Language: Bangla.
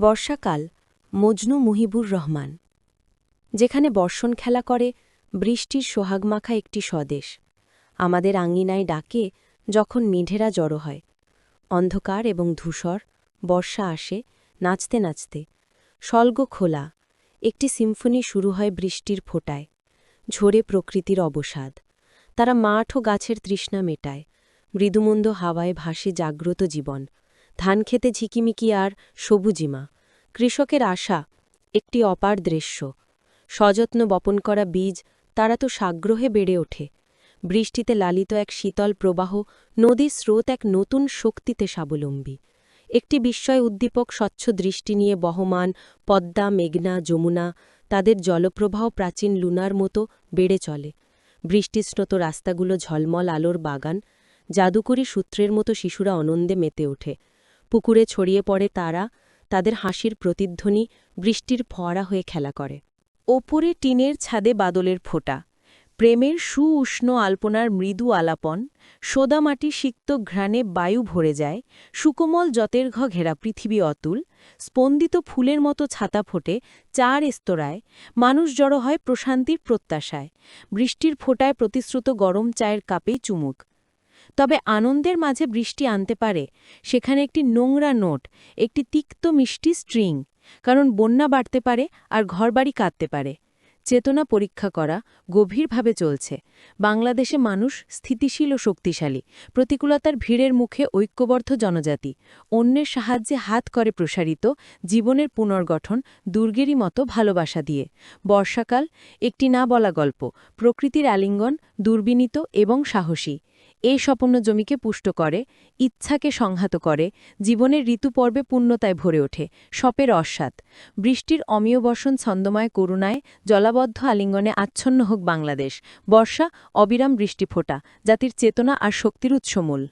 বর্ষাকাল, মজনু মুহিবুর রহমান। যেখানে বর্ষণ খেলা করে, বৃষ্টির সোহাগমাখা একটি স্বদেশ। আমাদের আঙ্গিনায় ডাকে যখন মিঢেরা জড়ো হয়। অন্ধকার এবং ধূসর, বর্ষা আসে নাচতে নাচতে। স্বল্গ খোলা, একটি সিম্ফনি শুরু হয় বৃষ্টির ফোঁটায়। ঝরে প্রকৃতির অবসাদ। তারা মাঠ ও গাছের তৃষ্ণা মেটায়। মৃদুমন্দ হাওয়ায় ভাসে জাগ্রত জীবন। ধান খেতে ঝিকিমিকি আর সবুজিমা। কৃষকের আশা, একটি অপার দৃশ্য। সযত্ন বপন করা বীজ, তারা তো সাগ্রহে বেড়ে ওঠে। বৃষ্টিতে লালিত এক শীতল প্রবাহ, নদীর স্রোত এক নতুন শক্তিতে স্বাবলম্বী। একটি বিস্ময় উদ্দীপক স্বচ্ছ দৃষ্টি নিয়ে বহমান পদ্মা, মেঘনা, যমুনা, তাদের জলপ্রবাহ প্রাচীন লুনার মতো বেড়ে চলে। বৃষ্টিস্নত রাস্তাগুলো ঝলমল আলোর বাগান, জাদুকরী সূত্রের মতো শিশুরা আনন্দে মেতে ওঠে। পুকুরে ছড়িয়ে পড়ে তারা তাদের হাসির প্রতিধ্বনি বৃষ্টির ফোয়ারা হয়ে খেলা করে। ওপরে টিনের ছাদে বাদলের ফোঁটা। প্রেমের সুউষ্ণ আলপনার মৃদু আলাপন। সোদামাটি সিক্ত ঘ্রাণে বায়ু ভরে যায়। সুকোমল যতের ঘ ঘেরা পৃথিবী অতুল। স্পন্দিত ফুলের মতো ছাতা ফোটে চার স্তরায় মানুষ জড়ো হয় প্রশান্তির প্রত্যাশায়। বৃষ্টির ফোঁটায় প্রতিশ্রুত গরম চায়ের কাপেই চুমুক। তবে আনন্দের মাঝে বৃষ্টি আনতে পারে। সেখানে একটি নোংরা নোট, একটি তিক্ত মিষ্টি স্ট্রিং, কারণ বন্যা বাড়তে পারে আর ঘরবাড়ি কাঁদতে পারে। চেতনা পরীক্ষা করা গভীরভাবে চলছে। বাংলাদেশে মানুষ স্থিতিশীল ও শক্তিশালী। প্রতিকূলতার ভিড়ের মুখে ঐক্যবদ্ধ জনজাতি। অন্যের সাহায্যে হাত করে প্রসারিত, জীবনের পুনর্গঠন দুর্গেরই মতো ভালোবাসা দিয়ে। বর্ষাকাল একটি না বলা গল্প, প্রকৃতির আলিঙ্গন, দুর্বিনীত এবং সাহসী। এই স্বপন্য জমিকে পুষ্ট করে, ইচ্ছাকে সংহাত করে, জীবনের ঋতুপর্বে পূর্ণতায় ভরে ওঠে, সপের অস্বাদ বৃষ্টির অমীয় বর্ষণ ছন্দময় করুণায় জলাবদ্ধ আলিঙ্গনে আচ্ছন্ন হোক বাংলাদেশ। বর্ষা, অবিরাম বৃষ্টি ফোটা জাতির চেতনা আর শক্তির উৎসমূল।